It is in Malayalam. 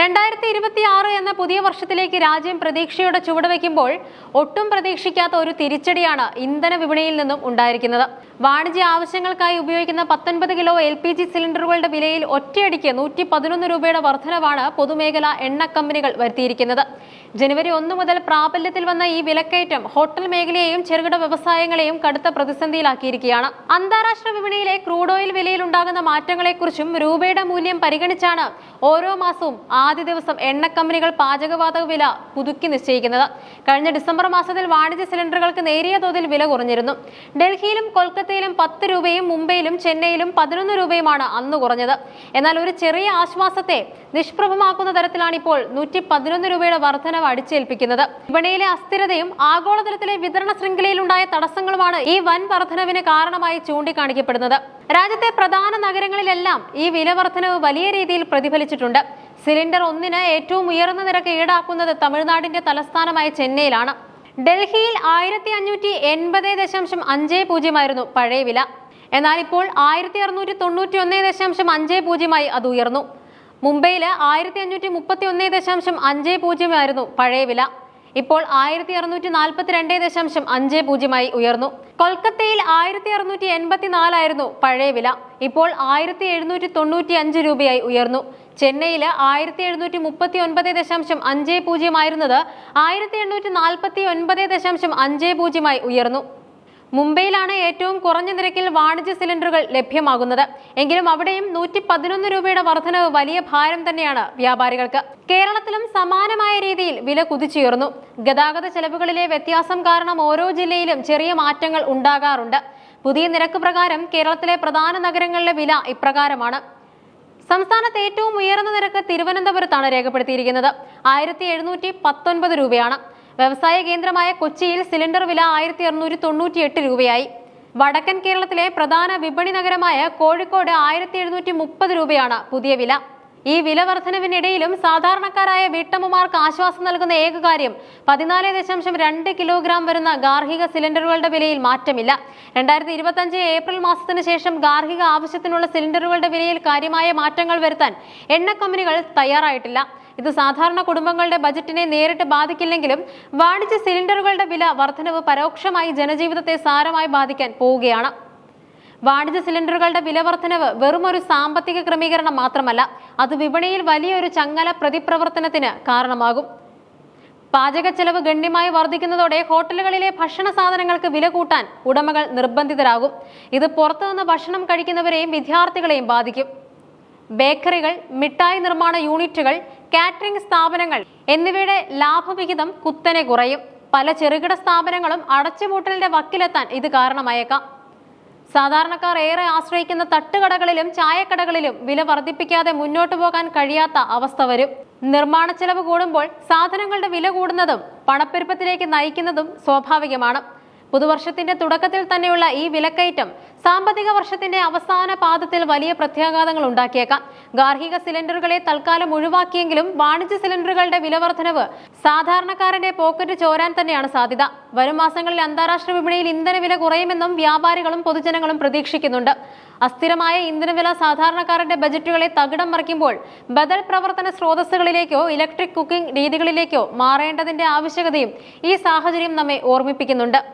രണ്ടായിരത്തി ഇരുപത്തി ആറ് എന്ന പുതിയ വർഷത്തിലേക്ക് രാജ്യം പ്രതീക്ഷയുടെ ചുവടുവെക്കുമ്പോൾ ഒട്ടും പ്രതീക്ഷിക്കാത്ത ഒരു തിരിച്ചടിയാണ് ഇന്ധന വിപണിയിൽ നിന്നും ഉണ്ടായിരിക്കുന്നത്. വാണിജ്യ ആവശ്യങ്ങൾക്കായി ഉപയോഗിക്കുന്ന പത്തൊൻപത് കിലോ എൽ പി ജി സിലിണ്ടറുകളുടെ വിലയിൽ ഒറ്റയടിക്ക് നൂറ്റി പതിനൊന്ന് രൂപയുടെ വർധനവാണ് പൊതുമേഖല എണ്ണ കമ്പനികൾ വരുത്തിയിരിക്കുന്നത്. ജനുവരി ഒന്ന് മുതൽ പ്രാബല്യത്തിൽ വന്ന ഈ വിലക്കയറ്റം ഹോട്ടൽ മേഖലയെയും ചെറുകിട വ്യവസായങ്ങളെയും കടുത്ത പ്രതിസന്ധിയിലാക്കിയിരിക്കുകയാണ്. അന്താരാഷ്ട്ര വിപണിയിലെ ക്രൂഡ് ഓയിൽ വിലയിൽ ഉണ്ടാകുന്ന മാറ്റങ്ങളെക്കുറിച്ചും രൂപയുടെ മൂല്യം പരിഗണിച്ചാണ് ഓരോ മാസവും ആദ്യ ദിവസം എണ്ണക്കമ്പനികൾ പാചകവാതക വില പുതുക്കി നിശ്ചയിക്കുന്നത്. കഴിഞ്ഞ ഡിസംബർ മാസത്തിൽ വാണിജ്യ സിലിണ്ടറുകൾക്ക് നേരിയ തോതിൽ വില കുറഞ്ഞിരുന്നു. ഡൽഹിയിലും കൊൽക്കത്തയിലും പത്ത് രൂപയും മുംബൈയിലും ചെന്നൈയിലും പതിനൊന്ന് രൂപയുമാണ് അന്ന് കുറഞ്ഞത്. എന്നാൽ ഒരു ചെറിയ ആശ്വാസത്തെ നിഷ്പ്രഭമാക്കുന്ന തരത്തിലാണ് ഇപ്പോൾ നൂറ്റി പതിനൊന്ന് രൂപയുടെ വർധനവ് അടിച്ചേൽപ്പിക്കുന്നത്. വിപണിയിലെ അസ്ഥിരതയും ആഗോളതലത്തിലെ വിതരണ ശൃംഖലയിലുണ്ടായ തടസ്സങ്ങളുമാണ് ഈ വൻ വർധനവിന് കാരണമായി ചൂണ്ടിക്കാണിക്കപ്പെടുന്നത്. രാജ്യത്തെ പ്രധാന നഗരങ്ങളിലെല്ലാം ഈ വില വർധനവ് വലിയ രീതിയിൽ പ്രതിഫലിച്ചിട്ടുണ്ട്. സിലിണ്ടർ ഒന്നിന് ഏറ്റവും ഉയർന്ന നിരക്ക് ഈടാക്കുന്നത് തമിഴ്നാടിന്റെ തലസ്ഥാനമായ ചെന്നൈയിലാണ്. ഡൽഹിയിൽ ആയിരത്തി അഞ്ഞൂറ്റി എൺപത് ദശാംശം അഞ്ച് പൂജ്യമായിരുന്നു പഴയ വില. എന്നാൽ ഇപ്പോൾ ആയിരത്തി അറുന്നൂറ്റി തൊണ്ണൂറ്റി ഒന്ന് ദശാംശം അഞ്ച് പൂജ്യമായി അത് ഉയർന്നു. മുംബൈയിൽ ആയിരത്തി അഞ്ഞൂറ്റി മുപ്പത്തി ഒന്ന് ദശാംശം അഞ്ച് പൂജ്യമായിരുന്നു പഴയ വില. ഇപ്പോൾ ആയിരത്തി അറുന്നൂറ്റി നാൽപ്പത്തി രണ്ടേ ദശാംശം അഞ്ച് പൂജ്യമായി ഉയർന്നു. കൊൽക്കത്തയിൽ ആയിരത്തി അറുന്നൂറ്റി എൺപത്തി നാലായിരുന്നു പഴയ വില. ഇപ്പോൾ ആയിരത്തി എഴുന്നൂറ്റി തൊണ്ണൂറ്റി അഞ്ച് രൂപയായി ഉയർന്നു. ചെന്നൈയിൽ ആയിരത്തി എഴുന്നൂറ്റി മുപ്പത്തി ഒൻപത് ദശാംശം അഞ്ച് പൂജ്യമായിരുന്നത് ആയിരത്തി എണ്ണൂറ്റി നാൽപ്പത്തി ഒൻപത് ദശാംശം അഞ്ച് പൂജ്യമായി ഉയർന്നു. മുംബൈയിലാണ് ഏറ്റവും കുറഞ്ഞ നിരക്കിൽ വാണിജ്യ സിലിണ്ടറുകൾ ലഭ്യമാകുന്നത്. എങ്കിലും അവിടെയും നൂറ്റി പതിനൊന്ന് രൂപയുടെ വർധനവ് വലിയ ഭാരം തന്നെയാണ് വ്യാപാരികൾക്ക്. കേരളത്തിലും സമാനമായ രീതിയിൽ വില കുതിച്ചുയർന്നു. ഗതാഗത ചെലവുകളിലെ വ്യത്യാസം കാരണം ഓരോ ജില്ലയിലും ചെറിയ മാറ്റങ്ങൾ ഉണ്ടാകാറുണ്ട്. പുതിയ നിരക്ക് പ്രകാരം കേരളത്തിലെ പ്രധാന നഗരങ്ങളിലെ വില ഇപ്രകാരമാണ്. സംസ്ഥാനത്ത് ഏറ്റവും ഉയർന്ന നിരക്ക് തിരുവനന്തപുരത്താണ് രേഖപ്പെടുത്തിയിരിക്കുന്നത്. ആയിരത്തി എഴുന്നൂറ്റി പത്തൊൻപത് രൂപയാണ്. വ്യവസായ കേന്ദ്രമായ കൊച്ചിയിൽ സിലിണ്ടർ വില ആയിരത്തി അറുന്നൂറ്റി തൊണ്ണൂറ്റി എട്ട് രൂപയായി. വടക്കൻ കേരളത്തിലെ പ്രധാന വിപണി നഗരമായ കോഴിക്കോട് ആയിരത്തി എഴുന്നൂറ്റി മുപ്പത് രൂപയാണ് പുതിയ വില. ഈ വില വർധനവിനിടയിലും സാധാരണക്കാരായ വീട്ടമ്മമാർക്ക് ആശ്വാസം നൽകുന്ന ഏക കാര്യം പതിനാല് ദശാംശം രണ്ട് കിലോഗ്രാം വരുന്ന ഗാർഹിക സിലിണ്ടറുകളുടെ വിലയിൽ മാറ്റമില്ല. രണ്ടായിരത്തി ഇരുപത്തഞ്ച് ഏപ്രിൽ മാസത്തിന് ശേഷം ഗാർഹിക ആവശ്യത്തിനുള്ള സിലിണ്ടറുകളുടെ വിലയിൽ കാര്യമായ മാറ്റങ്ങൾ വരുത്താൻ എണ്ണ കമ്പനികൾ തയ്യാറായിട്ടില്ല. ഇത് സാധാരണ കുടുംബങ്ങളുടെ ബജറ്റിനെ നേരിട്ട് ബാധിക്കില്ലെങ്കിലും വാണിജ്യ സിലിണ്ടറുകളുടെ വില വർധനവ് പരോക്ഷമായി ജനജീവിതത്തെ സാരമായി ബാധിക്കാൻ പോവുകയാണ്. വാണിജ്യ സിലിണ്ടറുകളുടെ വില വർധനവ് വെറും ഒരു സാമ്പത്തിക ക്രമീകരണം മാത്രമല്ല അത് വിപണിയിൽ വലിയൊരു ചങ്ങല പ്രതിപ്രവർത്തനത്തിന് കാരണമാകും. പാചക ചെലവ് ഗണ്യമായി വർദ്ധിക്കുന്നതോടെ ഹോട്ടലുകളിലെ ഭക്ഷണ സാധനങ്ങൾക്ക് വില കൂട്ടാൻ ഉടമകൾ നിർബന്ധിതരാകും. ഇത് പുറത്തുനിന്ന് ഭക്ഷണം കഴിക്കുന്നവരെയും വിദ്യാർത്ഥികളെയും ബാധിക്കും. ബേക്കറികൾ മിഠായി നിർമ്മാണ യൂണിറ്റുകൾ കാറ്ററിംഗ് സ്ഥാപനങ്ങൾ എന്നിവയുടെ ലാഭവിഹിതം കുത്തനെ കുറയും. പല ചെറുകിട സ്ഥാപനങ്ങളും അടച്ചുപൂട്ടലിന്റെ വക്കിലെത്താൻ ഇത് കാരണമായേക്കാം. സാധാരണക്കാർ ഏറെ ആശ്രയിക്കുന്ന തട്ടുകടകളിലും ചായക്കടകളിലും വില വർദ്ധിപ്പിക്കാതെ മുന്നോട്ടു പോകാൻ കഴിയാത്ത അവസ്ഥ വരും. നിർമ്മാണ ചെലവ് കൂടുമ്പോൾ സാധനങ്ങളുടെ വില കൂടുന്നതും പണപ്പെരുപ്പത്തിലേക്ക് നയിക്കുന്നതും സ്വാഭാവികമാണ്. പുതുവർഷത്തിന്റെ തുടക്കത്തിൽ തന്നെയുള്ള ഈ വിലക്കയറ്റം സാമ്പത്തിക വർഷത്തിന്റെ അവസാന പാദത്തിൽ വലിയ പ്രത്യാഘാതങ്ങൾ ഉണ്ടാക്കിയേക്കാം. ഗാർഹിക സിലിണ്ടറുകളെ തൽക്കാലം ഒഴിവാക്കിയെങ്കിലും വാണിജ്യ സിലിണ്ടറുകളുടെ വിലവർദ്ധനവ് സാധാരണക്കാരന്റെ പോക്കറ്റ് ചോരാൻ തന്നെയാണ് സാധ്യത. വരും മാസങ്ങളിൽ അന്താരാഷ്ട്ര വിപണിയിൽ ഇന്ധന വില കുറയുമെന്നും വ്യാപാരികളും പൊതുജനങ്ങളും പ്രതീക്ഷിക്കുന്നുണ്ട്. അസ്ഥിരമായ ഇന്ധനവില സാധാരണക്കാരന്റെ ബജറ്റുകളെ തകിടം മറിക്കുമ്പോൾ ബദൽ പ്രവർത്തന സ്രോതസ്സുകളിലേക്കോ ഇലക്ട്രിക് കുക്കിംഗ് രീതികളിലേക്കോ മാറേണ്ടതിന്റെ ആവശ്യകതയും ഈ സാഹചര്യം നമ്മെ ഓർമ്മിപ്പിക്കുന്നുണ്ട്.